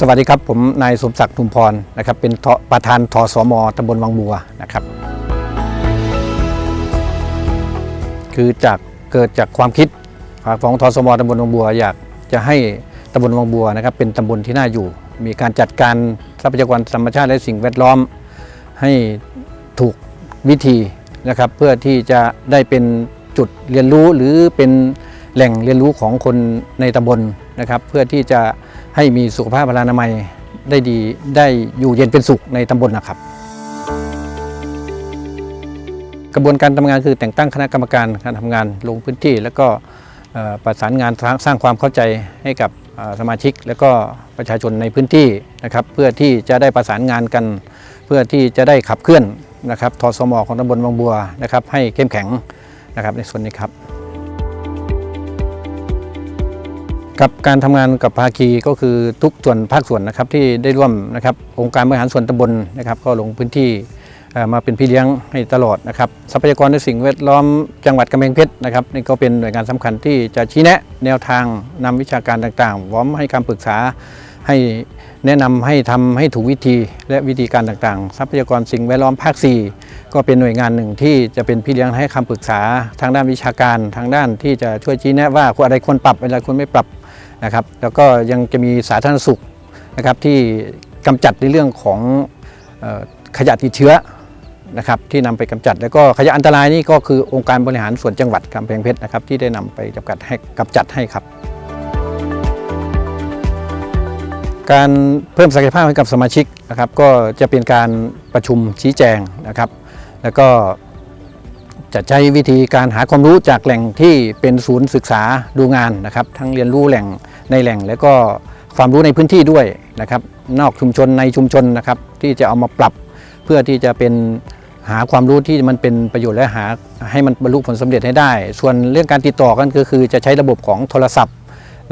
สวัสดีครับ ผมนายสมศักดิ์ทุมพรนะครับเป็นประธานทสมตำบลวังบัวนะครับ คือจากเกิดจากความคิดของทสมตำบลวังบัว อยากจะให้ตำบลวังบัวนะครับเป็นตำบลที่น่าอยู่ มีการจัดการทรัพยากรธรรมชาติและสิ่งแวดล้อม ให้ถูกวิธีนะครับ เพื่อที่จะได้เป็นจุดเรียนรู้หรือเป็น แหล่งเรียนรู้ของคนในตำบลนะครับ เพื่อที่จะให้มีสุขภาพพลานามัยได้ดีได้อยู่เย็นเป็นสุขในตำบลนะครับ กระบวนการทำงานคือแต่งตั้งคณะกรรมการการทำงานลงพื้นที่ แล้วก็ประสานงานสร้างความเข้าใจให้กับสมาชิก และก็ประชาชนในพื้นที่นะครับ เพื่อที่จะได้ประสานงานกัน เพื่อที่จะได้ขับเคลื่อนนะครับทสมของตำบลบางบัวนะครับให้เข้มแข็งนะครับในส่วนนี้ครับ กับการทำงานกับภาคีก็คือทุกส่วนภาคส่วนนะครับที่ได้ร่วมนะครับองค์การบริหารส่วนตำบลนะครับก็ลงพื้นที่มาเป็นพี่เลี้ยงให้ตลอดนะครับทรัพยากรในสิ่งแวดล้อมจังหวัดกำแพงเพชรนะครับนี่ก็เป็นหน่วยงานสำคัญที่จะชี้แนะแนวทางนำวิชาการต่างๆพร้อมให้คำปรึกษาให้แนะนำให้ทำให้ถูกวิธีและวิธีการต่างๆ ทรัพยากรสิ่งแวดล้อมภาค 4 ก็เป็นหน่วยงานหนึ่งที่จะเป็นพี่เลี้ยงให้คำปรึกษาทางด้านวิชาการทางด้านที่จะช่วยชี้แนะว่าควรอะไรควรปรับอะไรควรไม่ปรับ นะครับ แล้วก็ยังจะมีสาธารณสุขนะครับที่กำจัดในเรื่องของออขยะติดเชื้อนะครับที่นำไปกำจัด แล้วก็ขยะอันตรายนี่ก็คือองค์การบริหารส่วนจังหวัดกำแพงเพชรนะครับที่ได้นำไปกำจัดให้กำจัดให้ครับ การเพิ่มศักยภาพให้กับสมาชิกนะครับก็จะเป็นการประชุมชี้แจงนะครับ แล้วก็จะใช้วิธีการหาความรู้จากแหล่งที่เป็นศูนย์ศึกษาดูงานนะครับ ทั้งเรียนรู้แหล่ง ในแหล่งแล้วก็ความรู้ในพื้นที่ด้วยนะครับ นอกชุมชนในชุมชนนะครับที่จะเอามาปรับเพื่อที่จะเป็นหาความรู้ที่มันเป็นประโยชน์และหาให้มันบรรลุผลสำเร็จให้ได้ ส่วนเรื่องการติดต่อกันก็คือจะใช้ระบบของโทรศัพท์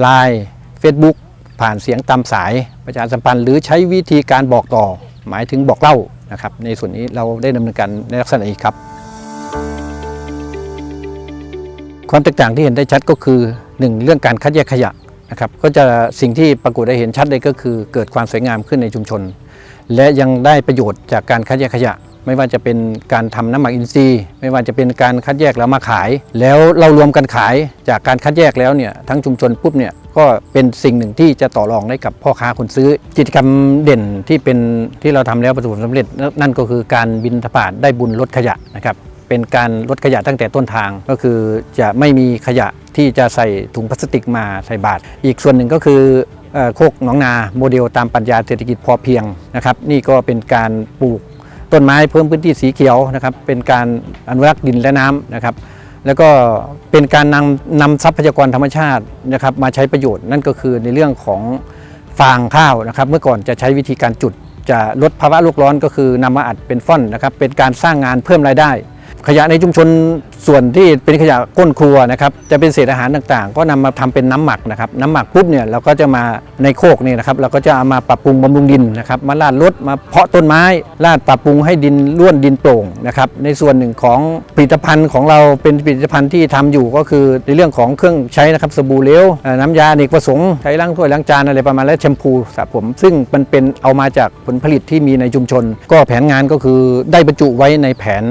Line Facebook ผ่านเสียงตามสายประชาสัมพันธ์ หรือใช้วิธีการบอกต่อ หมายถึงบอกเล่านะครับ ในส่วนนี้เราได้ดำเนินการในลักษณะนี้ครับ ความแตกต่างที่เห็นได้ชัดก็คือ 1 เรื่องการคัดแยกขยะ นะครับก็จะสิ่งที่ปรากฏได้เห็นชัดเลยก็คือเกิดความสวยงามขึ้นในชุมชน และยังได้ประโยชน์จากการคัดแยกขยะ ไม่ว่าจะเป็นการทำน้ำหมักอินทรีย์ ไม่ว่าจะเป็นการคัดแยกแล้วมาขาย แล้วเรารวมกันขายจากการคัดแยกแล้วเนี่ยทั้งชุมชนปุ๊บเนี่ยก็เป็นสิ่งหนึ่งที่จะต่อรองได้กับพ่อค้าคนซื้อ กิจกรรมเด่นที่เป็นที่เราทำแล้วประสบผลสำเร็จนั่นก็คือการบินทบาทได้บุญลดขยะนะครับ เป็นการลดขยะตั้งแต่ต้นทางก็คือจะไม่มีขยะที่จะใส่ถุงพลาสติกมาใส่บาตรอีกส่วนหนึ่งก็คือโคกหนองนาโมเดลตามปรัชญาเศรษฐกิจพอเพียงนะครับนี่ก็เป็นการปลูกต้นไม้เพิ่มพื้นที่สีเขียวนะครับเป็นการอนุรักษ์ดินและน้ำนะครับแล้วก็เป็นการนำนำทรัพยากรธรรมชาตินะครับมาใช้ประโยชน์นั่นก็คือในเรื่องของฟางข้าวนะครับเมื่อก่อนจะใช้วิธีการจุดจะลดภาวะโลกร้อนก็คือนำมาอัดเป็นฟ่อนนะครับเป็นการสร้างงานเพิ่มรายได้ ขยะในชุมชนส่วนที่เป็นขยะก้นครัวนะครับจะเป็นเศษอาหารต่างๆ ก็นำมาทำเป็นน้ำหมักนะครับน้ำหมักปุ๊บเนี่ยเราก็จะมาในโคกนี่นะครับเราก็จะเอามาปรับปรุงบำรุงดินนะครับมาลาดรดมาเพาะต้นไม้ลาดปรับปรุงให้ดินร่วนดินโปร่งนะครับในส่วนหนึ่งของผลิตภัณฑ์ของเราเป็นผลิตภัณฑ์ที่ทำอยู่ก็คือในเรื่องของเครื่องใช้นะครับสบู่เหลวน้ำยาอเนกประสงค์ใช้ล้างถ้วยล้างจานอะไรประมาณและแชมพูสระผม ซึ่งมันเป็นเอามาจากผลผลิตที่มีในชุมชน ก็แผนงานก็คือได้บรรจุไว้ในแผน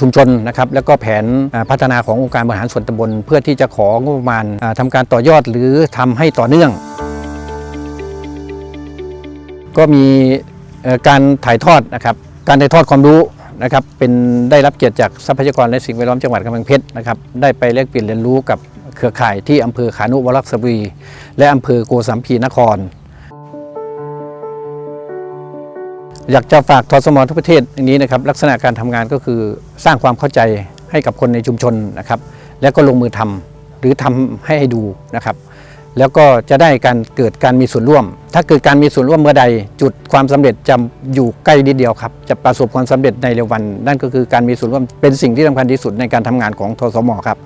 ชุมชนนะครับแล้วก็แผนพัฒนาขององค์การบริหารส่วนตำบล เพื่อที่จะของบประมาณอ่าทำการต่อยอดหรือทำให้ต่อเนื่อง ก็มีการถ่ายทอดนะครับการถ่ายทอดความรู้นะครับเป็นได้รับเกียรติจากทรัพยากรและสิ่งแวดล้อมจังหวัดกำแพงเพชรนะครับได้ไปแลกเปลี่ยนเรียนรู้กับเครือข่ายที่อำเภอขานุวรักษบุรีและอำเภอโกสัมพีนคร อยากจะฝากทสมทุกประเทศอย่างนี้นะครับลักษณะการทำงานก็คือสร้างความเข้าใจ ให้กับคนในชุมชนนะครับ แล้วก็ลงมือทำหรือทำให้ให้ดูนะครับ แล้วก็จะได้การเกิดการมีส่วนร่วม ถ้าเกิดการมีส่วนร่วมเมื่อใด จุดความสำเร็จจะอยู่ใกล้นิดเดียวครับจะประสบความสำเร็จในเร็ววัน นั่นก็คือการมีส่วนร่วมเป็นสิ่งที่สำคัญที่สุดในการทำงานของทสมครับ